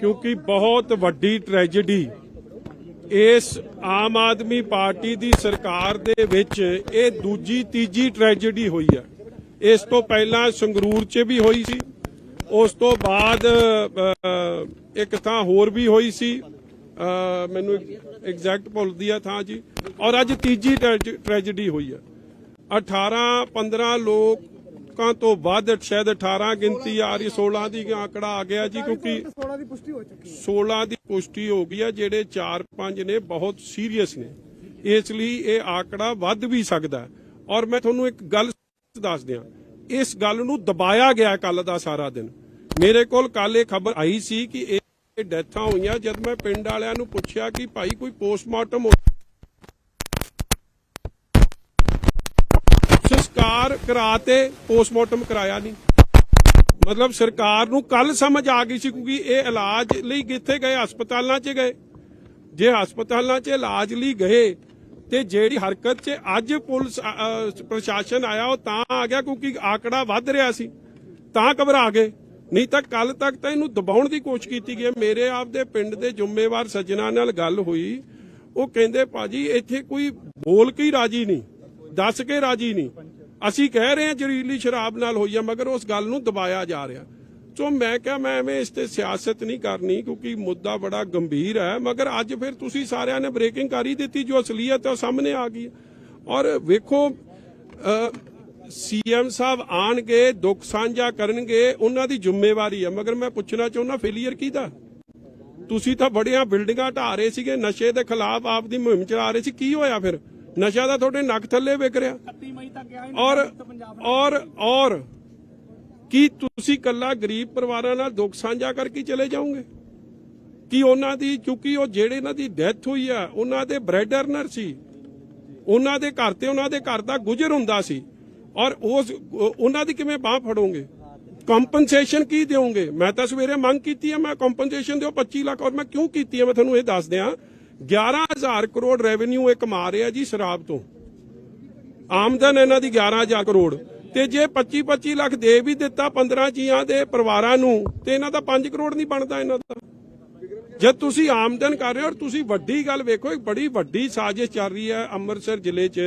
ਕਿਉਂਕਿ ਬਹੁਤ ਵੱਡੀ ਟ੍ਰੈਜੇਡੀ ਇਸ ਆਮ ਆਦਮੀ ਪਾਰਟੀ ਦੀ ਸਰਕਾਰ ਦੇ ਵਿੱਚ ਇਹ ਦੂਜੀ ਤੀਜੀ ਟ੍ਰੈਜੇਡੀ ਹੋਈ ਹੈ। ਇਸ ਤੋਂ ਪਹਿਲਾਂ ਸੰਗਰੂਰ 'ਚ ਵੀ ਹੋਈ ਸੀ। ਉਸ ਤੋਂ ਬਾਅਦ ਇੱਕ ਥਾਂ ਹੋਰ ਵੀ ਹੋਈ ਸੀ। ਮੈਨੂੰ ਐਗਜ਼ੈਕਟ ਭੁੱਲਦੀ ਆ ਥਾਂ ਜੀ। ਔਰ ਅੱਜ ਤੀਜੀ ਟ੍ਰੈਜੇਡੀ ਹੋਈ ਹੈ। 18 15 ਲੋਕ ਤੋਂ ਵੱਧ ਸ਼ਾਇਦ 18 ਗਿਣਤੀ ਆ ਰਹੀ 16 ਦੀ ਆંકੜਾ ਆ ਗਿਆ ਜੀ, ਕਿਉਂਕਿ 16 ਦੀ ਪੁਸ਼ਟੀ ਹੋ ਚੁੱਕੀ ਹੈ 16 ਦੀ ਪੁਸ਼ਟੀ ਹੋ ਗਈ ਹੈ, ਜਿਹੜੇ 4-5 ਨੇ ਬਹੁਤ ਸੀਰੀਅਸ ਨੇ। ਇਸ ਲਈ ਇਹ ਆંકੜਾ ਵੱਧ ਵੀ ਸਕਦਾ ਔਰ ਮੈਂ ਤੁਹਾਨੂੰ ਇੱਕ ਗੱਲ ਦੱਸ ਦਿਆਂ, ਇਸ ਗੱਲ ਨੂੰ ਦਬਾਇਆ ਗਿਆ ਕੱਲ ਦਾ ਸਾਰਾ ਦਿਨ। ਮੇਰੇ ਕੋਲ ਕੱਲ ਇਹ ਖਬਰ ਆਈ ਸੀ ਕਿ ਇਹ ਡੈਥਾਂ ਹੋਈਆਂ, ਜਦ ਮੈਂ ਪਿੰਡ ਵਾਲਿਆਂ ਨੂੰ ਪੁੱਛਿਆ ਕਿ ਭਾਈ ਕੋਈ ਪੋਸਟਮਾਰਟਮ ਹੋ ਸੰਸਕਾਰ ਕਰਾਤੇ ਪੋਸਟਮਾਰਟਮ ਕਰਾਇਆ ਨਹੀਂ। ਮਤਲਬ ਸਰਕਾਰ ਨੂੰ ਕੱਲ ਸਮਝ ਆ ਗਈ ਸੀ ਕਿਉਂਕਿ ਇਹ ਇਲਾਜ ਲਈ ਕਿੱਥੇ ਗਏ? ਹਸਪਤਾਲਾਂ 'ਚ ਗਏ। ਜੇ ਹਸਪਤਾਲਾਂ 'ਚ ਇਲਾਜ ਲਈ ਗਏ ਤੇ ਜਿਹੜੀ ਹਰਕਤ 'ਚ ਅੱਜ ਪੁਲਿਸ ਪ੍ਰਸ਼ਾਸਨ ਆਇਆ ਉਹ ਤਾਂ ਆ ਗਿਆ ਕਿਉਂਕਿ ਆંકੜਾ ਵੱਧ ਰਿਹਾ ਸੀ। ਤਾਂ ਘਬਰਾ ਗਏ। ਨਹੀਂ ਤਾਂ ਕੱਲ ਤੱਕ ਤਾਂ ਇਹਨੂੰ ਦਬਾਉਣ ਦੀ ਕੋਸ਼ਿਸ਼ ਕੀਤੀ ਗਈ। ਮੇਰੇ ਆਪ ਦੇ ਪਿੰਡ ਦੇ ਜ਼ਿੰਮੇਵਾਰ ਸੱਜਣਾ ਨਾਲ ਗੱਲ ਹੋਈ। ਉਹ ਕਹਿੰਦੇ, ਭਾਜੀ, ਇੱਥੇ ਕੋਈ ਬੋਲ ਕੇ ਰਾਜੀ ਨਹੀਂ। ਦੱਸ ਕੇ ਰਾਜੀ ਨਹੀਂ। ਅਸੀਂ ਕਹਿ ਰਹੇ ਹਾਂ ਜ਼ਹਿਰੀਲੀ ਸ਼ਰਾਬ ਨਾਲ ਹੋਈ ਆ, ਮਗਰ ਉਸ ਗੱਲ ਨੂੰ ਦਬਾਇਆ ਜਾ ਰਿਹਾ। ਸੋ ਮੈਂ ਕਿਹਾ ਮੈਂ ਐਵੇਂ ਇਸ ਤੇ ਸਿਆਸਤ ਨਹੀਂ ਕਰਨੀ, ਕਿਉਂਕਿ ਮੁੱਦਾ ਬੜਾ ਗੰਭੀਰ ਹੈ। ਮਗਰ ਅੱਜ ਫਿਰ ਤੁਸੀਂ ਸਾਰਿਆਂ ਨੇ ਬ੍ਰੇਕਿੰਗ ਕਰ ਹੀ ਦਿੱਤੀ, ਜੋ ਅਸਲੀਅਤ ਹੈ ਉਹ ਸਾਹਮਣੇ ਆ ਗਈ। ਔਰ ਵੇਖੋ ਸੀਐਮ ਸਾਹਿਬ ਆਣਗੇ, ਦੁੱਖ ਸਾਂਝਾ ਕਰਨਗੇ, ਉਹਨਾਂ ਦੀ ਜ਼ਿੰਮੇਵਾਰੀ ਹੈ ਮਗਰ ਮੈਂ ਪੁੱਛਣਾ ਚਾਹੁੰਦਾ ਫੇਲੀਅਰ ਕਿਹਦਾ? ਤੁਸੀਂ ਤਾਂ ਬੜੀਆਂ ਬਿਲਡਿੰਗਾਂ ਢਾ ਰਹੇ ਸੀਗੇ, ਨਸ਼ੇ ਦੇ ਖਿਲਾਫ ਆਪ ਦੀ ਮੁਹਿੰਮ ਚਲਾ ਰਹੇ ਸੀ। ਕੀ ਹੋਇਆ ਫਿਰ? ਨਸ਼ਾ ਦਾ ਤੁਹਾਡੇ ਨੱਕ ਥੱਲੇ ਵਿਕ ਰਿਹਾ। ਔਰ ਔਰ ਔਰ, ਕੀ ਤੁਸੀਂ ਕੱਲਾ ਗਰੀਬ ਪਰਿਵਾਰਾਂ ਨਾਲ ਦੁੱਖ ਸਾਂਝਾ ਕਰਕੇ ਚਲੇ ਜਾਓਗੇ? ਕੀ ਉਹਨਾਂ ਦੀ, ਕਿਉਂਕਿ ਉਹ ਜਿਹੜੇ ਇਹਨਾਂ ਦੀ ਡੈਥ ਹੋਈ ਆ, ਉਹਨਾਂ ਦੇ ਬ੍ਰੈਡ ਅਰਨਰ ਸੀ। ਉਹਨਾਂ ਦੇ ਘਰ ਤੇ ਉਹਨਾਂ ਦੇ ਘਰ ਦਾ ਗੁਜ਼ਰ ਹੁੰਦਾ ਸੀ। ਔਰ ਉਸ, ਉਹਨਾਂ ਦੀ ਕਿਵੇਂ ਬਾਹ ਫੜੋਗੇ? ਕੰਪਨਸੇਸ਼ਨ ਕੀ ਦਿਓਗੇ? ਮੈਂ ਤਾਂ ਸਵੇਰੇ ਮੰਗ ਕੀਤੀ ਹੈ ਮੈਂ ਕੰਪਨਸੇਸ਼ਨ ਦਿਓ 25 ਲੱਖ, ਔਰ ਮੈਂ ਕਿਉਂ ਕੀਤੀ ਹੈ ਮੈਂ ਤੁਹਾਨੂੰ ਇਹ ਦੱਸ ਦਿਆਂ 11000 ਕਰੋੜ ਰੈਵਨਿਊ ਇਹ ਕਮਾ ਰਿਹਾ ਜੀ ਸ਼ਰਾਬ ਤੋਂ। ਆਮਦਨ ਇਹਨਾਂ ਦੀ 11000 ਕਰੋੜ। ਤੇ ਜੇ 25 25 ਲੱਖ ਦੇ ਵੀ ਦਿੱਤਾ 15 ਜੀਆਂ ਦੇ ਪਰਿਵਾਰਾਂ ਨੂੰ, ਤੇ ਇਹਨਾਂ ਦਾ 5 ਕਰੋੜ ਨਹੀਂ ਬਣਦਾ ਇਹਨਾਂ ਦਾ। ਜਦ ਤੁਸੀਂ ਆਮਦਨ ਕਰ ਰਹੇ ਹੋ ਤੁਸੀਂ ਵੱਡੀ ਗੱਲ ਵੇਖੋ, ਇੱਕ ਬੜੀ ਵੱਡੀ ਸਾਜ਼ਿਸ਼ ਚੱਲ ਰਹੀ ਹੈ ਅੰਮ੍ਰਿਤਸਰ ਜ਼ਿਲ੍ਹੇ 'ਚ।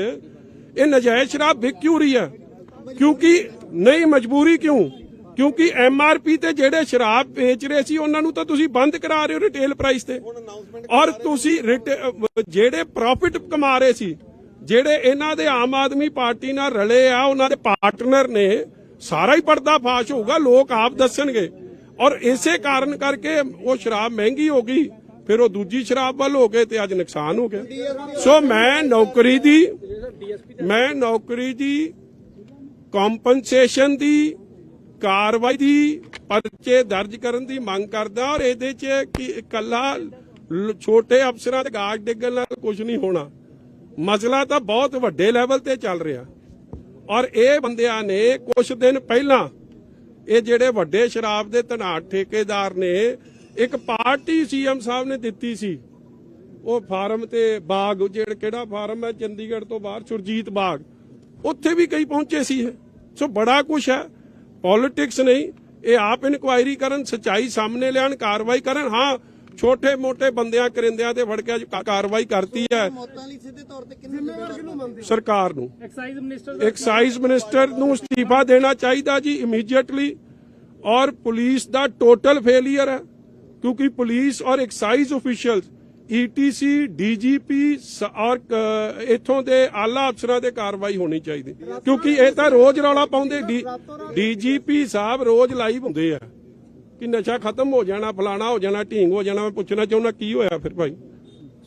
ਇਹ ਨਜਾਇਜ਼ ਸ਼ਰਾਬ ਵਿਕ ਕਿਉਂ ਰਹੀ ਹੈ? ਕਿਉਂਕਿ ਨਹੀਂ, ਮਜਬੂਰੀ ਕਿਉਂ? ਕਿਉਂਕਿ ਐਮਆਰਪੀ ਤੇ ਜਿਹੜੇ ਸ਼ਰਾਬ ਵੇਚ ਰਹੇ ਸੀ, ਉਹਨਾਂ ਨੂੰ ਤਾਂ ਤੁਸੀਂ ਬੰਦ ਕਰਾ ਰਹੇ ਹੋ ਰਿਟੇਲ ਪ੍ਰਾਈਸ ਤੇ। ਔਰ ਤੁਸੀਂ ਜਿਹੜੇ ਪ੍ਰੋਫਿਟ ਕਮਾ ਰਹੇ ਸੀ ਜਿਹੜੇ ਇਹਨਾਂ ਦੇ ਆਮ ਆਦਮੀ ਪਾਰਟੀ ਨਾਲ ਰਲੇ ਆ, ਉਹਨਾਂ ਦੇ ਪਾਰਟਨਰ ਨੇ, ਸਾਰਾ ਹੀ ਪਰਦਾ ਫਾਸ਼ ਹੋਊਗਾ, ਲੋਕ ਆਪ ਦੱਸਣਗੇ। ਔਰ ਇਸੇ ਕਾਰਨ ਕਰਕੇ ਉਹ ਸ਼ਰਾਬ ਮਹਿੰਗੀ ਹੋ ਗਈ, ਫਿਰ ਉਹ ਦੂਜੀ ਸ਼ਰਾਬ ਵੱਲ ਹੋ ਗਏ ਤੇ ਅੱਜ ਨੁਕਸਾਨ ਹੋ ਗਿਆ। ਸੋ ਮੈਂ ਨੌਕਰੀ ਦੀ, ਮੈਂ ਨੌਕਰੀ ਦੀ ਕੰਪਨਸੇਸ਼ਨ ਦੀ, ਕਾਰਵਾਈ ਦੀ, ਪਰਚੇ ਦਰਜ ਕਰਨ ਦੀ ਮੰਗ ਕਰਦਾ ਔਰ ਇਹਦੇ 'ਚ ਕਿ ਇਕੱਲਾ ਛੋਟੇ ਅਫਸਰਾਂ ਦੇ ਗਾਜ ਡਿੱਗਣ ਨਾਲ ਕੁਝ ਨਹੀਂ ਹੋਣਾ। ਮਸਲਾ ਤਾਂ ਬਹੁਤ ਵੱਡੇ ਲੈਵਲ ਤੇ ਚੱਲ ਰਿਹਾ। ਔਰ ਇਹ ਬੰਦਿਆਂ ਨੇ ਕੁਝ ਦਿਨ ਪਹਿਲਾਂ ਇਹ ਜਿਹੜੇ ਵੱਡੇ ਸ਼ਰਾਬ ਦੇ ਧਨਾਟ ਠੇਕੇਦਾਰ ਨੇ, ਇੱਕ ਪਾਰਟੀ ਸੀਐਮ ਸਾਹਿਬ ਨੇ ਦਿੱਤੀ ਸੀ। ਉਹ ਫਾਰਮ ਤੇ ਬਾਗ, ਜਿਹੜਾ ਕਿਹੜਾ ਫਾਰਮ ਹੈ, ਚੰਡੀਗੜ੍ਹ ਤੋਂ ਬਾਹਰ, ਸੁਰਜੀਤ ਬਾਗ, ਉੱਥੇ ਵੀ ਕਈ ਪਹੁੰਚੇ ਸੀ ਸੋ ਬੜਾ ਕੁਝ ਹੈ। ਪੋਲਿਟਿਕਸ ਨਹੀਂ, ਇਹ ਆਪ ਇਨਕੁਆਇਰੀ ਕਰਨ, ਸਚਾਈ ਸਾਹਮਣੇ ਲਿਆਣ ਕਾਰਵਾਈ ਕਰਨ। ਹਾਂ ਛੋਟੇ ਮੋਟੇ ਬੰਦਿਆਂ ਕਰਿੰਦਿਆਂ ਤੇ ਫੜ ਕੇ ਕਾਰਵਾਈ ਕਰਤੀ ਹੈ। ਮੌਤਾਂ ਲਈ ਸਿੱਧੇ ਤੌਰ ਤੇ ਕਿੰਨੇ ਜ਼ਿੰਮੇਵਾਰ ਕਿਹਨੂੰ ਮੰਨਦੇ ਸਰਕਾਰ ਨੂੰ। ਐਕਸਾਈਜ਼ ਮਿਨਿਸਟਰ ਐਕਸਾਈਜ਼ ਮਿਨਿਸਟਰ ਨੂੰ ਅਸਤੀਫਾ ਦੇਣਾ ਚਾਹੀਦਾ ਜੀ ਇਮੀਡੀਏਟਲੀ ਔਰ ਪੁਲਿਸ ਦਾ ਟੋਟਲ ਫੇਲਿਅਰ ਹੈ ਕਿਉਂਕਿ ਪੁਲਿਸ ਔਰ ਐਕਸਾਈਜ਼ ਅਫੀਸ਼ੀਅਲਸ ਈਟੀਸੀ ਡੀਜੀਪੀ ਔਰ ਇੱਥੋਂ ਦੇ ਆਲਾ ਅਫਸਰਾਂ ਤੇ ਕਾਰਵਾਈ ਹੋਣੀ ਚਾਹੀਦੀ। ਕਿਉਂਕਿ ਇਹ ਤਾਂ ਰੋਜ਼ ਰੌਲਾ ਪਾਉਂਦੇ ਡੀਜੀਪੀ ਸਾਹਿਬ ਰੋਜ਼ ਲਾਈਵ ਹੁੰਦੇ ਆ। ਕਿ ਨਸ਼ਾ ਖਤਮ ਹੋ ਜਾਣਾ ਫਲਾਣਾ ਹੋ ਜਾਣਾ ਢੀਂਗ ਹੋ ਜਾਣਾ ਮੈਂ ਪੁੱਛਣਾ ਚਾਹੁੰਦਾ ਕੀ ਹੋਇਆ ਫਿਰ ਭਾਈ?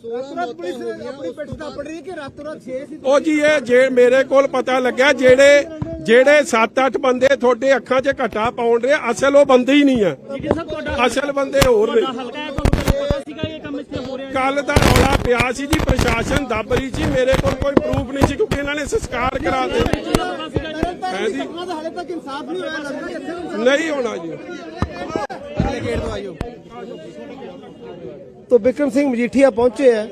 16 ਤੁਰੰਤ ਮੌਤਾਂ ਪੁਲਿਸ ਹੋ ਗਈਆਂ ਆਪਣੀ ਪਿੱਠ ਥਾਪੜ ਰਹੀ ਹੈ ਕਿ ਰਾਤੋਂ ਰਾਤ 6 ਸੀ? ਉਹ ਜੀ ਇਹ ਜੇ ਮੇਰੇ ਕੋਲ ਪਤਾ ਲੱਗਿਆ ਜਿਹੜੇ ਜਿਹੜੇ 7-8 ਬੰਦੇ ਤੁਹਾਡੇ ਅੱਖਾਂ 'ਚ ਘਟਾ ਪਾਉਣ ਰਹੇ ਅਸਲ ਉਹ ਬੰਦੇ ਹੀ ਨਹੀਂ ਆ। ਜੀ ਸਰ ਤੁਹਾਡਾ ਅਸਲ ਬੰਦੇ ਹੋਰ ਨੇ। ਹਲਕਾ ਹੈ ਤੁਹਾਨੂੰ ਕਦੇ ਪਤਾ ਸੀਗਾ ਇਹ ਕੰਮ ਇੱਥੇ ਹੋ ਰਿਹਾ ਹੈ। ਕੱਲ ਦਾ ਰੌਲਾ ਪਿਆ ਸੀ ਜੀ ਪ੍ਰਸ਼ਾਸਨ ਦੱਬ ਰਹੀ ਸੀ ਮੇਰੇ ਕੋਲ ਕੋਈ ਪ੍ਰੂਫ ਨਹੀਂ ਸੀ ਕਿਉਂਕਿ ਇਹਨਾਂ ਨੇ ਸੰਸਕਾਰ ਕਰਾ ਦਿੱਤਾ। ਇਹਦੀ ਹਾਲੇ ਤੱਕ ਨਹੀਂ ਹੋਣਾ ਜੀ। ਤੋ ਬਿਕਰਮ ਸਿੰਘ ਮਜੀਠੀਆ ਪਹੁੰਚੇ ਆ